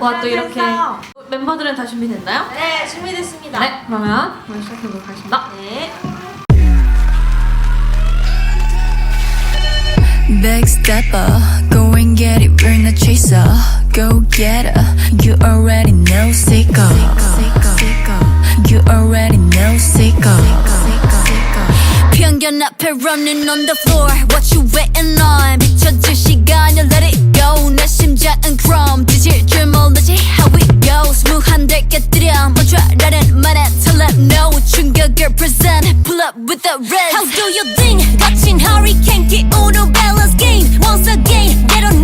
와또 네, 이렇게. 멤버들은 다 준비됐나요? 네, 준비됐습니다. 네, 그러면 한번 시작해보도록 하겠습니다. 네. Backstepper, go and get it, we're not chaser. Go get her, you already know, sicko. You already know, sicko. 편견 앞에 running on the floor, what you waiting on? 비춰줄 시간을 let it go. 내 심장은 chrome, 뒤질 줄 모르지 how it goes. 무한대 깨뜨려, 멈춰라는 말에 tell them no. 충격을 present, pull up with the red. How do you think? 거친 hurricane 기운으로 balance game. Once again, they don't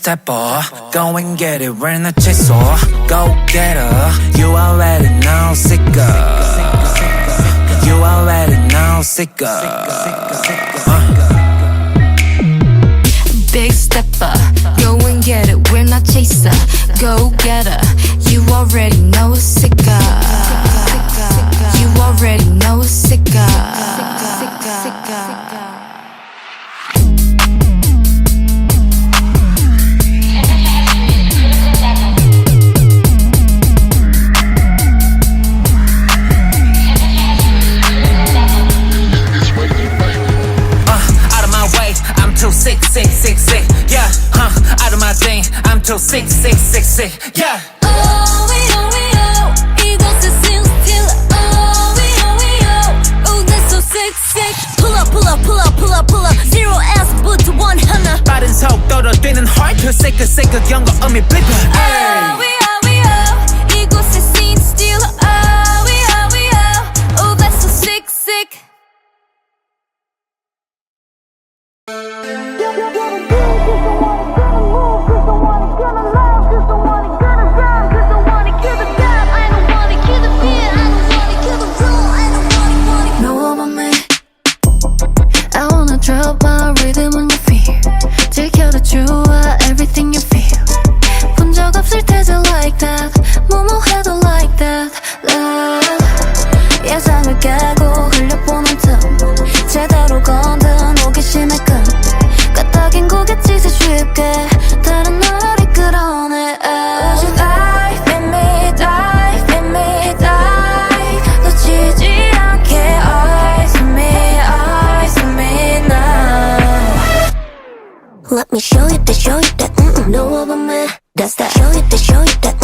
Big stepper go and get it we're not chaser go get her you already know sicko you already know sicko Big stepper, go and get it. We're not chaser. Go get her. You already know sicka. You already know sicka. I'm too sick, sick, sick, sick. Yeah. Oh, we oh, we oh. 이곳에 sing still. Oh, we oh, we oh. Oh, that's so sick, sick. Pull up, pull up, pull up, pull up, pull up. Zero S부터 원 하나. 빠른 속도로 뛰는 heart, 그 새그 새그 연거 음이 blip. Oh, we oh, we Let me show you that, show you that, mm-mm, know about me. That's that. Show you that, show you that,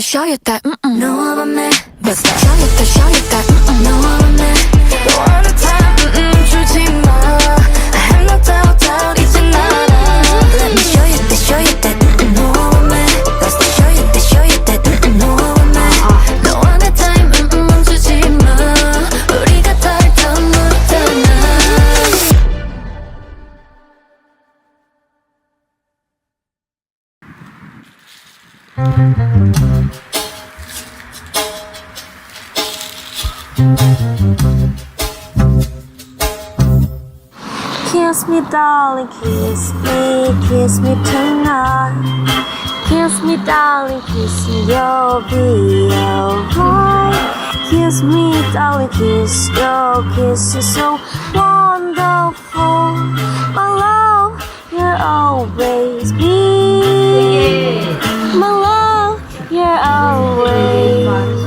Charlotte, Charlotte, mm-mm. No, I'm a man. Charlotte, Charlotte, mm-mm. No, I'm a Kiss me, darling, kiss me, kiss me tonight. Kiss me, darling, kiss me, you'll be alright. Kiss me, darling, kiss your kiss is so wonderful. My love, you'll always be. My love, you're always.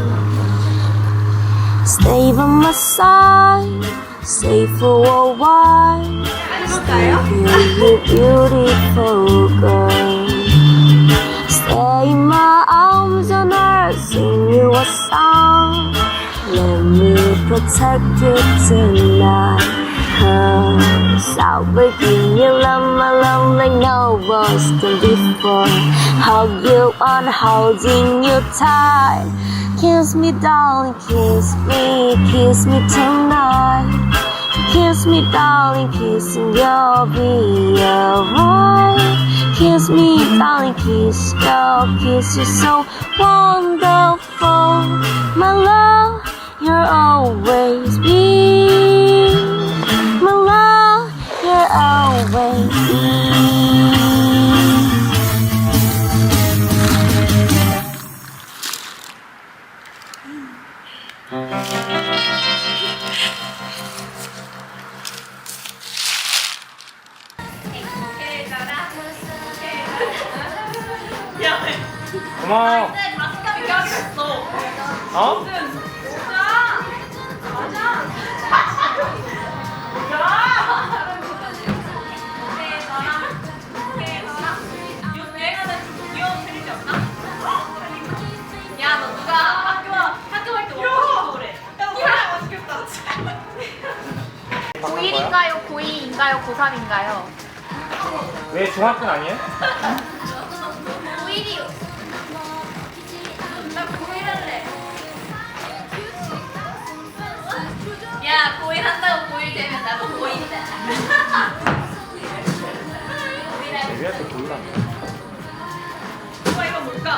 Stay by my side, stay for a while. Stay here, you beautiful girl. Stay in my arms and I'll sing you a song. Let me protect you tonight. Cause I'll breaking you love my love like no one's done before. Hug you on holding you tight. Kiss me, darling, kiss me, kiss me tonight. Kiss me, darling, kiss and you'll be alright. Kiss me, darling, kiss your kiss is so wonderful. My love, you're always be. My love, you're always be. 왜 중학생 아니에요? 고1이요. 나 고1 할래. 야, 고1 한다고 고1 되면 나도 고1이다. 고1 할래. 데뷔할 때 고일? 오빠 이거 뭘까?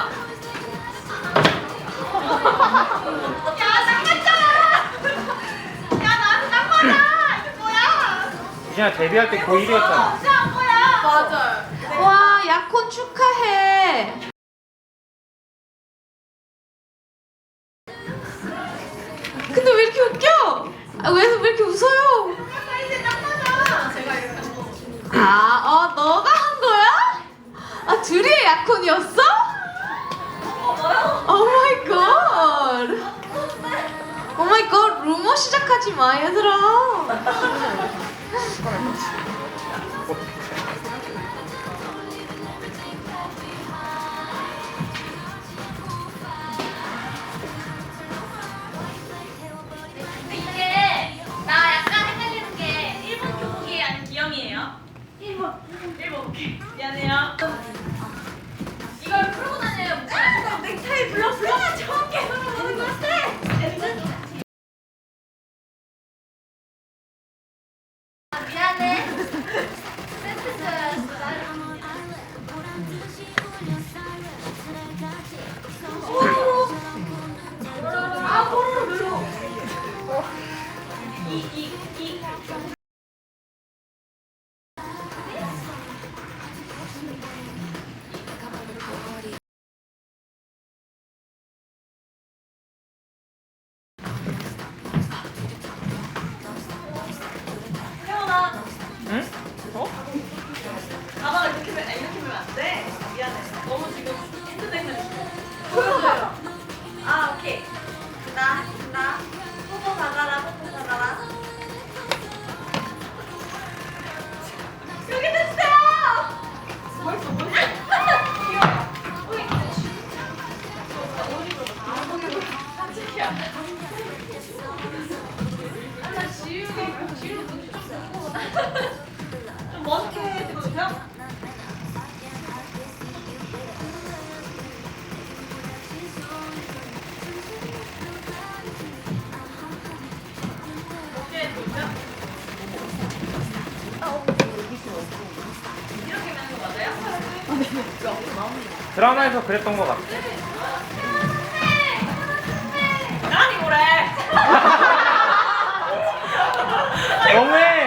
야, 딱 맞잖아! 야, 나한테 딱 맞아! 이거 뭐야? 이진아 데뷔할 때 고1이었잖아. 맞아요. 와, 약혼 축하해. 근데 왜 이렇게 웃겨? 아, 왜, 왜 이렇게 웃어요? 아, 어, 너가 한 거야? 아, 둘이의 약혼이었어? 오 마이 갓. 오 마이 갓, 루머 시작하지 마, 얘들아. 드라마에서 그랬던 것 같아. 나니 뭐래? 너무해.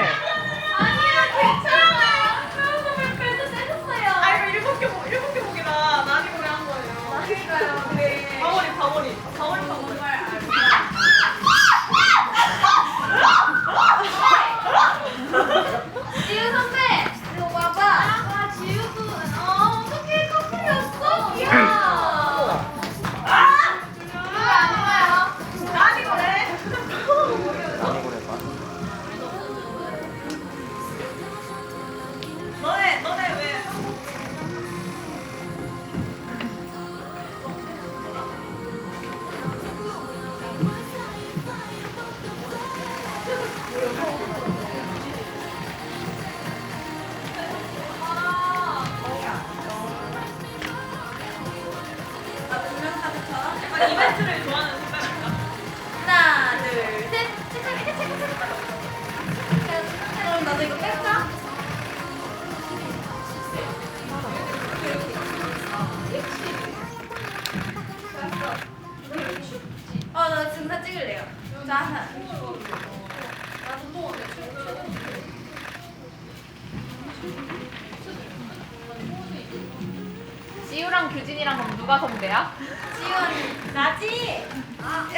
랑 규진이랑 그럼 누가 선배야? 지원 나지? 아.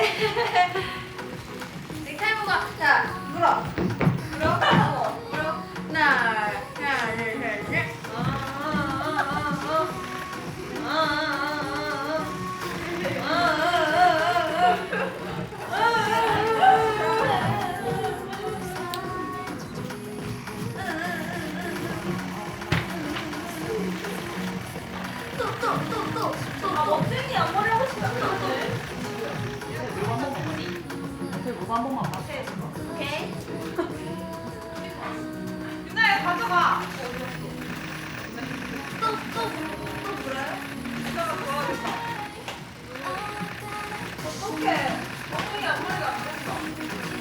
넥타이 보고 자 물어 물어 물어 하나 둘 유나야 가져가. 또또또 그래요? 유나가 좋아하겠다. 어떡해. 엉덩이 앞머리가 안 됐어.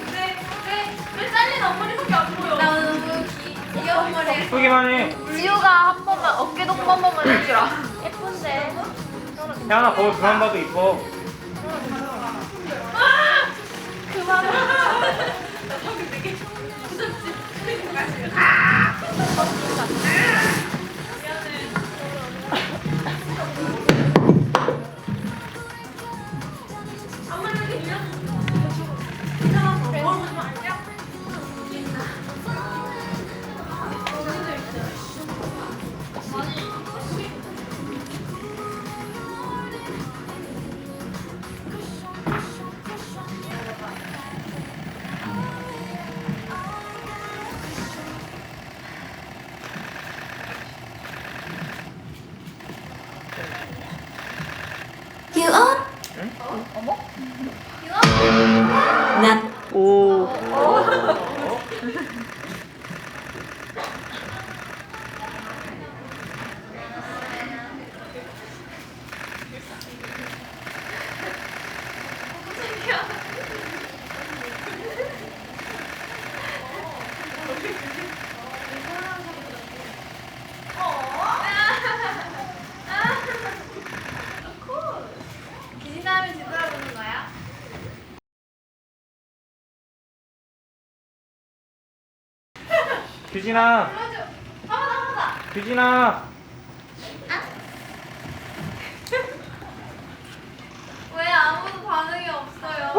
근데 왜, 왜 잘린 앞머리밖에 안 보여? 나 너무 귀, 귀여운 머리. 예쁘기만 해. 지우가 한 번만 어깨 동무 한 번만 해주라. 태연아 거울 그만 봐도 이뻐. 앞머리 왜 이렇게 밀려? 괜 규진아. 규진아. 왜 아무도 반응이 없어요?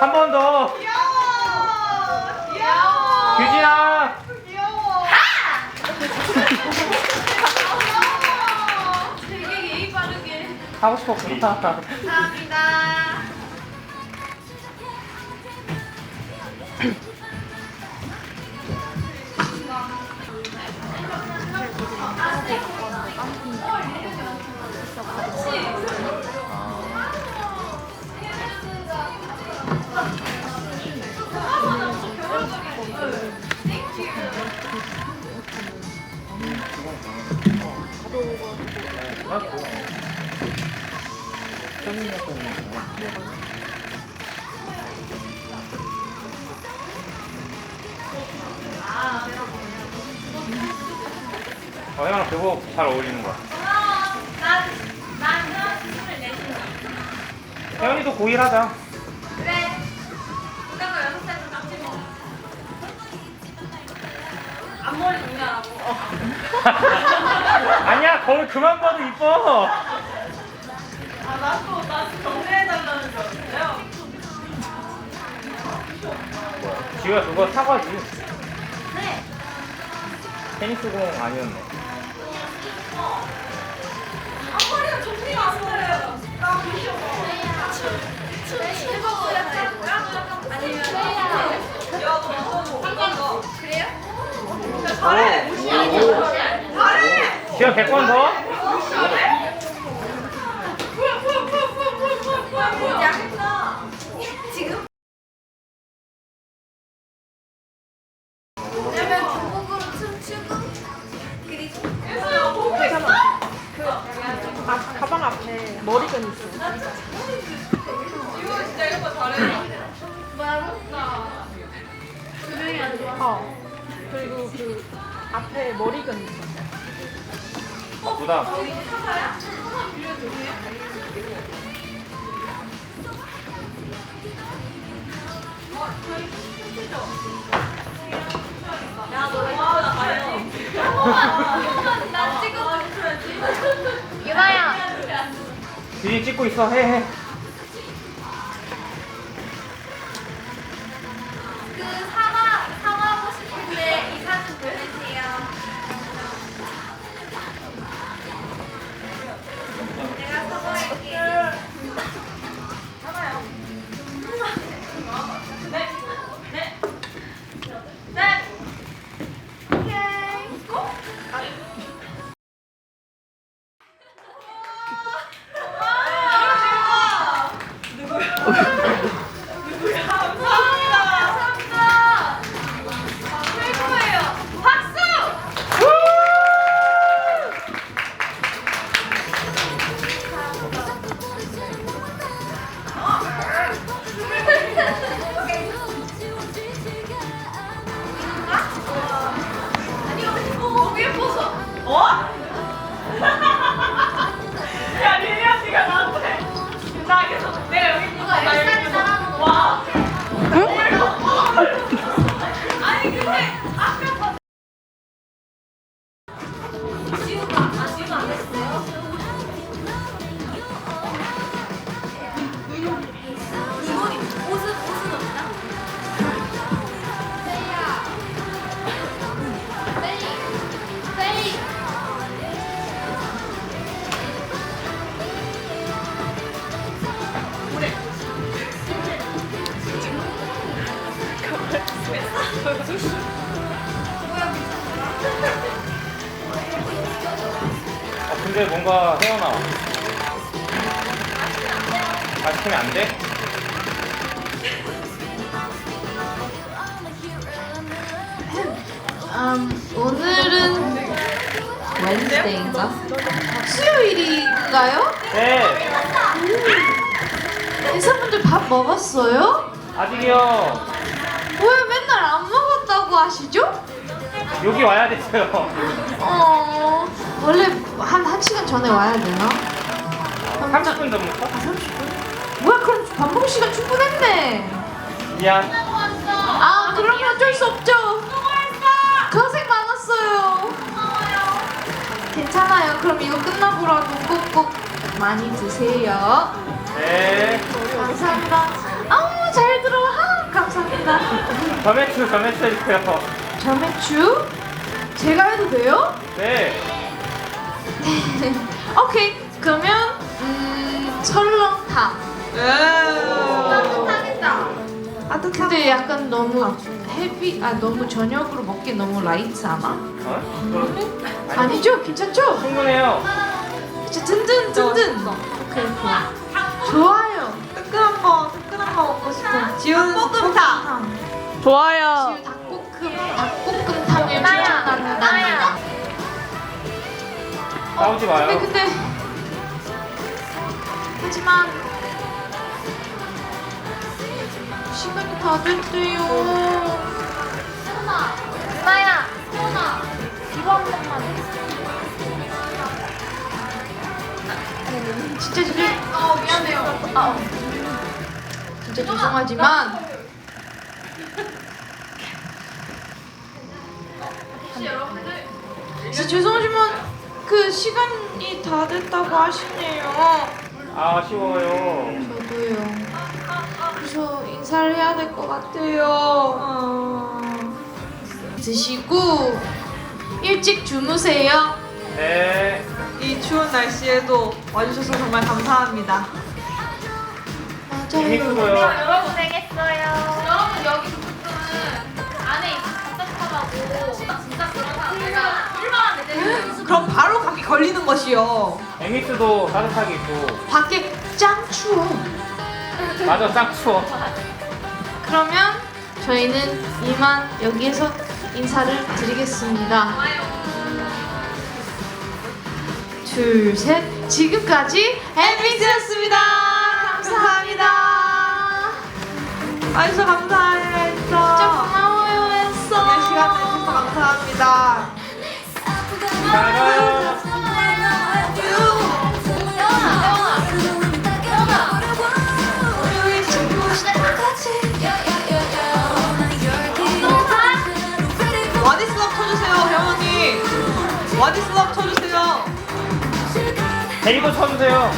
한 번 더. 귀여워. 귀여워. 규진아. 귀여워. 되게 예의 바르게. 하고 싶었구나. 감사합니다. 어, 혜원아 그거 잘 어울리는 거야. 혜원이도 고일 하자. 그래. 이따가 여섯 살도 깜찍 먹어. 앞머리 공개하고. 아니야, 거울 그만 봐도 이뻐. 지우야 그거 사과지. 네. 테니스 공 아니었네. 앞머리가 정리가 안 돼요. 나 무서워. 춤추고 아니면 한번 그래요? 잘해. 잘해. 지우야 100번 더. 찍고 있어 해 해. 음, 오늘은 웬스데이인가? 수요일인가요? 네. 회사분들 밥 먹었어요? 아직이요. 왜 맨날 안 먹었다고 하시죠? 여기 와야 됐어요. 어, 원래 한 1시간 전에 와야 되나? 30분 전부터? 뭐야, 그럼 밥 먹을 시간 충분했네. 미안. 아, 그러면 어쩔 수 없죠. 괜찮아요. 그럼 이거 끝나고라도 꼭꼭 많이 드세요. 네. 감사합니다. 아우, 잘 들어. 아, 감사합니다. 점액추 점액추 해주세요. 점액추? 제가 해도 돼요? 네. 오케이. 그러면 음, 설렁탕. 따뜻하겠다. 아, 근데 약간 너무 헤비, 아 너무 저녁으로 먹기 너무 라이트 하나? 어? 아니죠? 괜찮죠? 충분해요. 진짜 든든 든든. 오케이 오케이. 좋아요. 뜨끈한 거, 뜨끈한 거 먹고 싶어. 지우는 닭볶음탕. 좋아요. 지우 닭볶음, 닭볶음탕을 추천합니다. 싸우지 마요. 근데 근데 하지만 시간이 다 됐대요. 승나, 엄마야, 승나, 이거 한 번만 해. 진짜 진짜 아 미안해요. 아 어. 진짜 죄송하지만 진짜 죄송하지만 그 시간이 다 됐다고 하시네요. 아, 아쉬워요. 저도요. 그래서 인사를 해야 될 것 같아요. 어... 드시고 일찍 주무세요. 네. 이 추운 날씨에도 와주셔서 정말 감사합니다. 재밌고요. 여러분 고생했어요. 여러분 여기 부분은 안에 있어 답답하다고 진짜 그런 사람들 얼마나 내대는 그럼 바로 감기 걸리는 것이요. 앵미스도 따뜻하게 입고. 밖에 짱 추워. 맞아, 딱 추워. 그러면 저희는 이만 여기에서 인사를 드리겠습니다. 둘, 셋. 지금까지 엠비스였습니다. 감사합니다. 와주셔서 감사해요, 진짜. 진짜 고마워요, 했어. 오늘 시간 내주셔서 감사합니다. 데리고 쳐주세요.